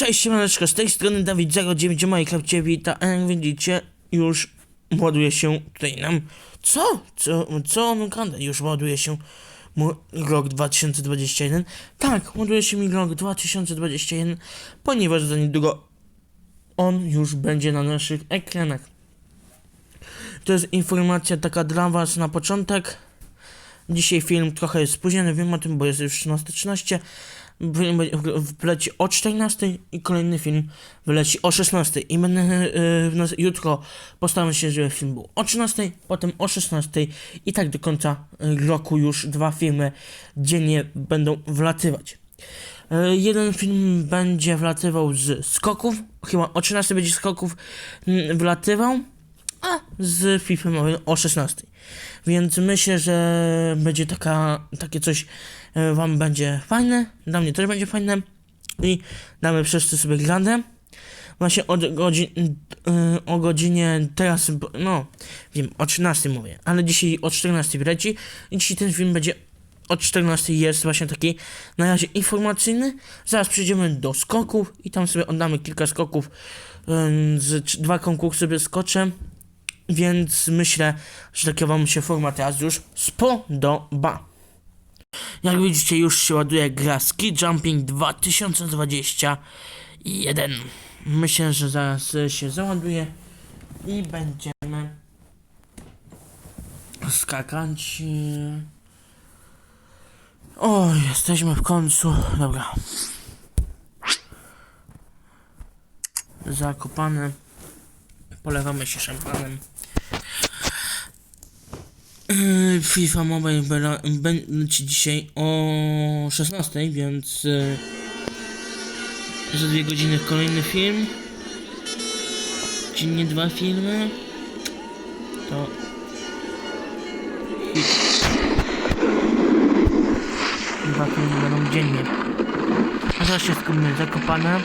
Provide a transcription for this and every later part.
Cześć, siemaneczko, z tej strony Dawid09 Minecraft Cię wita, jak widzicie, już ładuje się tutaj nam, co? Co, co on gada? Już ładuje się rok 2021, tak, ładuje się mi rok 2021, ponieważ za niedługo on już będzie na naszych ekranach. To jest informacja taka dla Was na początek. Dzisiaj film trochę jest spóźniony, wiem o tym, bo jest już 13.13. Film będzie- w- wleci o 14 i kolejny film wyleci o 16. I będę yy, jutro postaram się, żeby film był o 13, potem o 16 i tak do końca y, roku już dwa filmy dziennie będą wlatywać. E, Jeden film będzie wlatywał z skoków, chyba o 13 będzie skoków wlatywał, a z FIFA o 16. Więc myślę, że będzie taka, takie coś e, wam będzie fajne, dla mnie też będzie fajne i damy wszyscy sobie radę. Właśnie o, godzin, e, o godzinie teraz, no wiem, o 13 mówię, ale dzisiaj o 14 wleci i dzisiaj ten film będzie o 14 jest właśnie taki na razie informacyjny. Zaraz przejdziemy do skoków i tam sobie oddamy kilka skoków. Z dwa konkursy wyskoczę. Więc myślę, że taka wam się forma teraz już spodoba. Jak widzicie, już się ładuje gra Ski Jumping 2021. Myślę, że zaraz się załaduje i będziemy skakać. O, jesteśmy w końcu. Dobra. Zakopane. Polewamy się szampanem. Yy, FIFA Mobile będzie dzisiaj o 16, więc yy, za dwie godziny kolejny film. Dziennie dwa filmy. To. Dwa filmy będą dziennie. Zaraz się skupimy zakopane.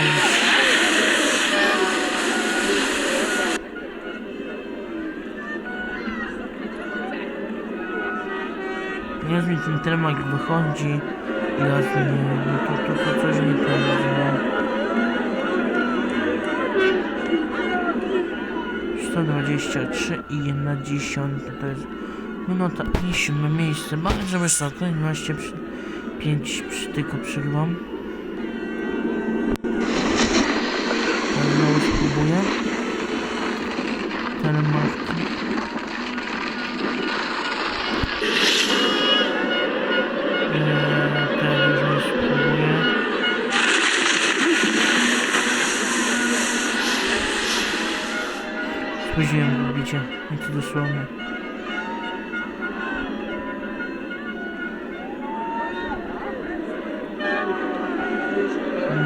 Trzydzieści dziewięć. Raz mi ten temat wychodzi, raz nie, no to, to, to coś nie będzie. 123 i 1 dziesiąta to jest minuta i siódme miejsce. Bardzo wysoko, 12 przy, 5 przytyku przegrywam. Ale spróbuję. Telemarki. Eee. Spóźniłem bicie, jak to dosłownie.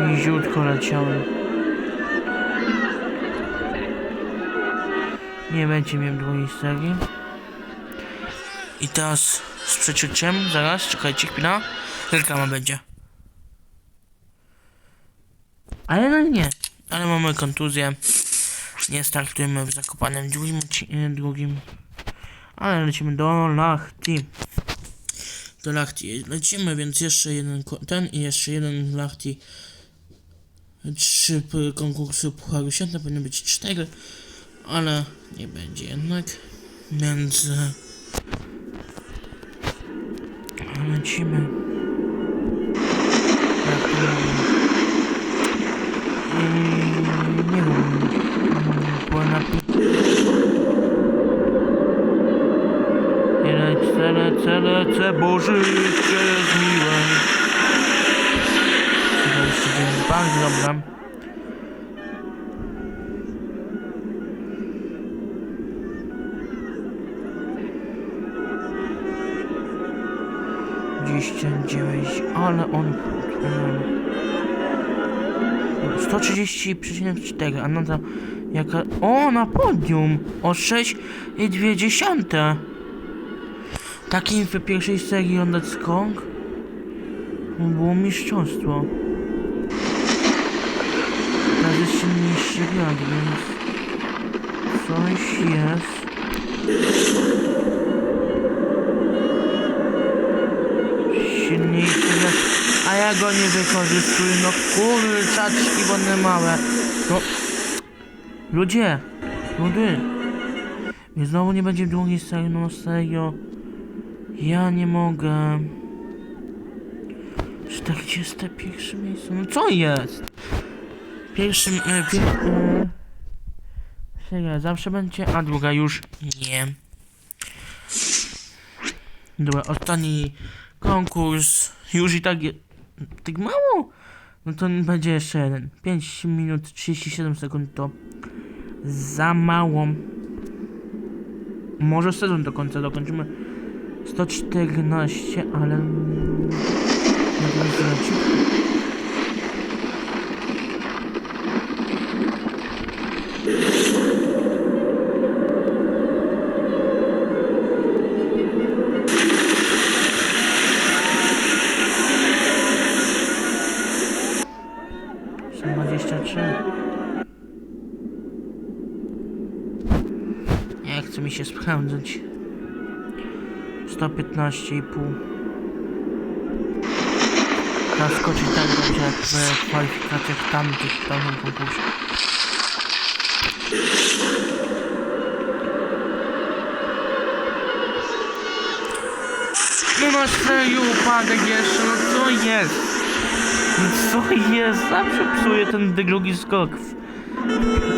Niziutko leciałem. Nie będzie miałem drugiej serii. I teraz z przeczuciem, zaraz, czekajcie chwila. Reklama będzie. Ale no nie, ale mamy kontuzję. Nie startujemy w zakopanym drugim, e, drugim. Ale lecimy do Lachti. Do Lachti lecimy, więc jeszcze jeden ten i jeszcze jeden Lachti. Trzy konkursy Pucharu Świata, powinny być cztery, ale nie będzie jednak. Więc e, lecimy. Mówię? Mm, nie wiem. Mm, Była napi... I lecę, lecę, lecę, bo życie jest miłe. 49, bardzo dobra. Dwadzieścia dziewięć, ale on... mm, 130,4, a to jaka... O, na podium! O 6,2. Takim w pierwszej serii oddać skok było mistrzostwo. Teraz jeszcze niższy grad, więc Coś jest. A ja go nie wykorzystuję. No kurczaczki, bo one małe. No. Ludzie, ludy. I znowu nie będzie długiej serii, no serio. Ja nie mogę. 41 miejsce, no co jest? Pierwszym, e, pier, e, zawsze będzie, a druga już nie. Dobra, ostatni konkurs. Już i tak, je, tak mało? No to będzie jeszcze jeden. 5 minut 37 sekund to za mało. Może sezon do końca dokończymy. 114, ale... Nie sprawdzać. 115,5. Trzeba skoczyć tak dobrze jak w kwalifikacjach tamtych, w tamtym konkursie. No na serio upadek jeszcze, no co jest? No co jest? Zawsze psuje ten drugi skok.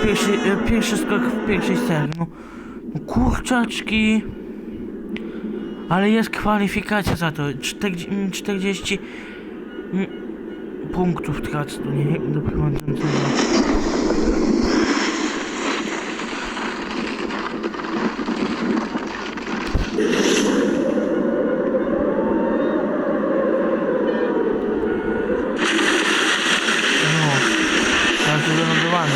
Pierwszy, pierwszy skok w pierwszej serii. No kurczaczki. Ale jest kwalifikacja za to. 40, mm, 40 mm, punktów tracę do prowadzącego. No, każdy wylądowany.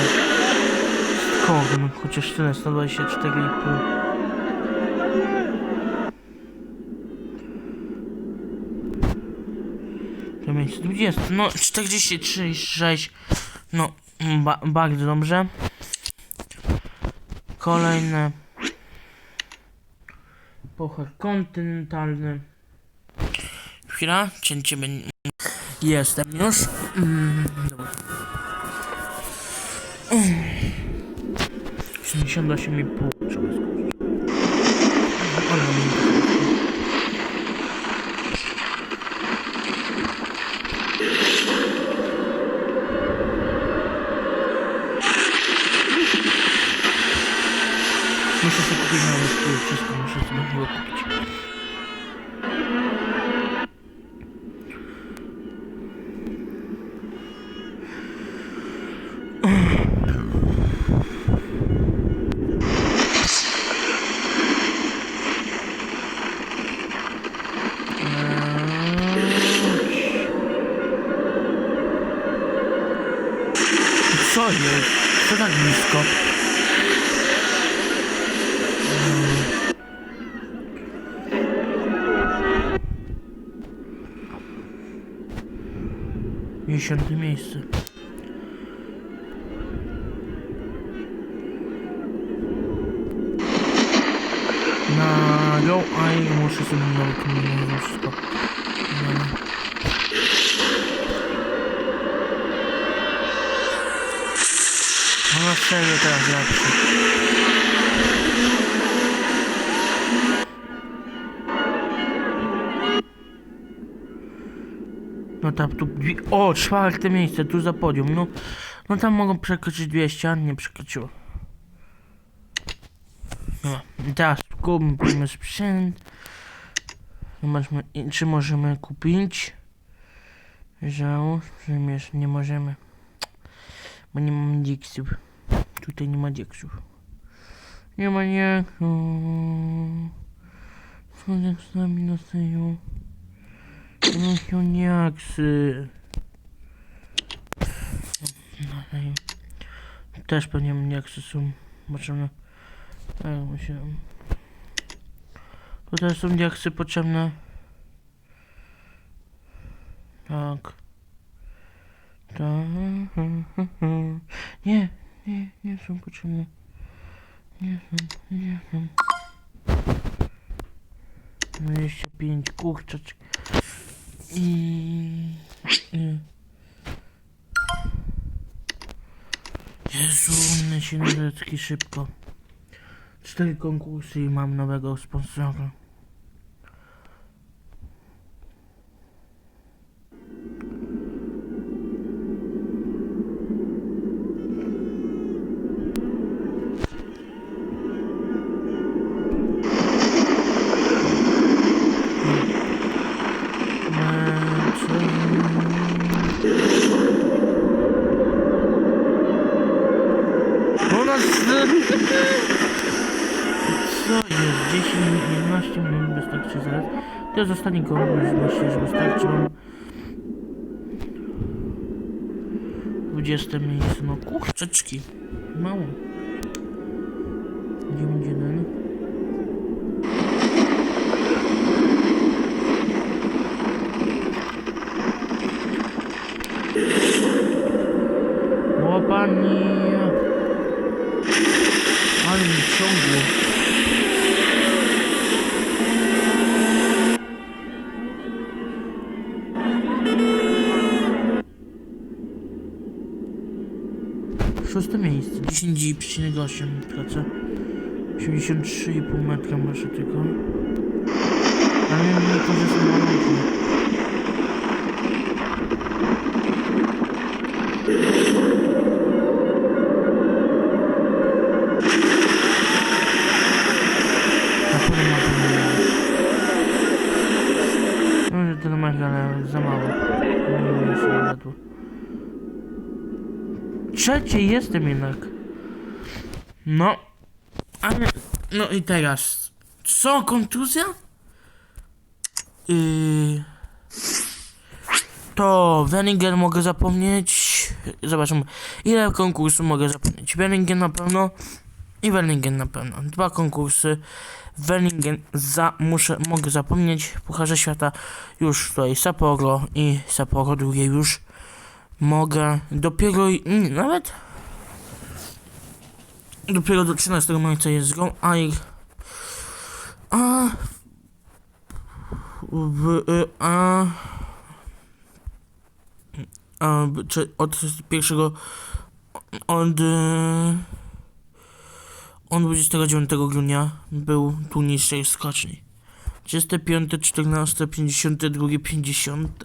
Skok, no, chociaż tyle, 124,5. To miejsce 20. No, 43,6. No, ba bardzo dobrze. Kolejne. Puchar kontynentalny. Chwila, cięcie będzie. Jestem już. Mm, dobra. Mm. 78,5 trzeba skończyć. Ale mi- Muszę sobie kupić skóry, wszystko muszę sobie kupić. Co tak blisko? Dziesiąte miejsce. Na go, a i muszę sobie nowy kombinezon wszystko. No. No serio teraz lepszy. No tam tu... O, czwarte miejsce, tu za podium. No, no tam mogą przekroczyć 200, a nie przekroczyło. No, i teraz kupimy sprzęt. I czy możemy kupić. Żał, że nie możemy. Bo nie mam diksów. Tutaj nie ma diksów. Nie ma diksów. Co na serio? No się i Też pewnie diaksy są. Zobaczymy. Tak, musiałem. Tutaj są diaksy potrzebne. Tak. Nie, nie, nie. Dwadzieścia pięć kurczaczek. Mm, mm. Jezu, się szybko. Cztery konkursy i mam nowego sponsora. U nas... Co jest? 10, 11 minut wystarczy zaraz. To jest ostatni konkurs, myślę, że wystarczy mam. 20 miejsce, no kurczeczki. Mało. 9-1. Łapani. Ale mi ciągło. Szóste miejsce, 10,8 praca. 83,5 metra może tylko. Ale nie to, malutkie. Na pomysł. Może ten mech, ale za mało. Nie jestem jednak. No. Ale... No i teraz. Co? Kontuzja? Yy... To Wenningen mogę zapomnieć. Zobaczmy. Ile konkursów mogę zapomnieć? Wenningen na pewno. I Wenningen na pewno. Dwa konkursy. Wenningen za, muszę, mogę zapomnieć. Pucharze Świata już tutaj Sapporo i Sapporo drugie już mogę. Dopiero, i- nawet dopiero do 13 marca jest grą, a ich a w, y, a a czy od pierwszego od y, od 29 grudnia był tu niższej skoczni. 35, 14, 52, 50.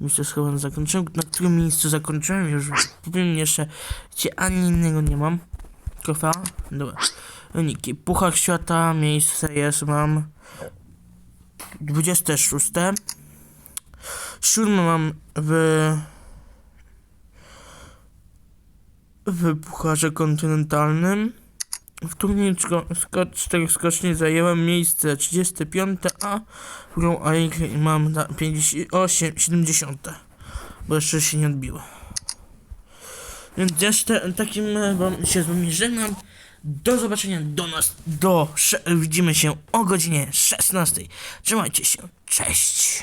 Myślę, że chyba zakończyłem. Na którym miejscu zakończyłem? Już powiem jeszcze, gdzie ani innego nie mam. Kofa? Dobra. Wyniki. Puchar świata, miejsce jest, mam 26. Siódme mam w w pucharze kontynentalnym. W turnieju czko- sko- czterech skoczni zajęłem miejsce 35, a w grą AIK mam na 58, 70. Bo jeszcze się nie odbiło. Więc jeszcze takim e, wam się z wami żegnam. Do zobaczenia do nas. Do widzimy się o godzinie 16. Trzymajcie się. Cześć.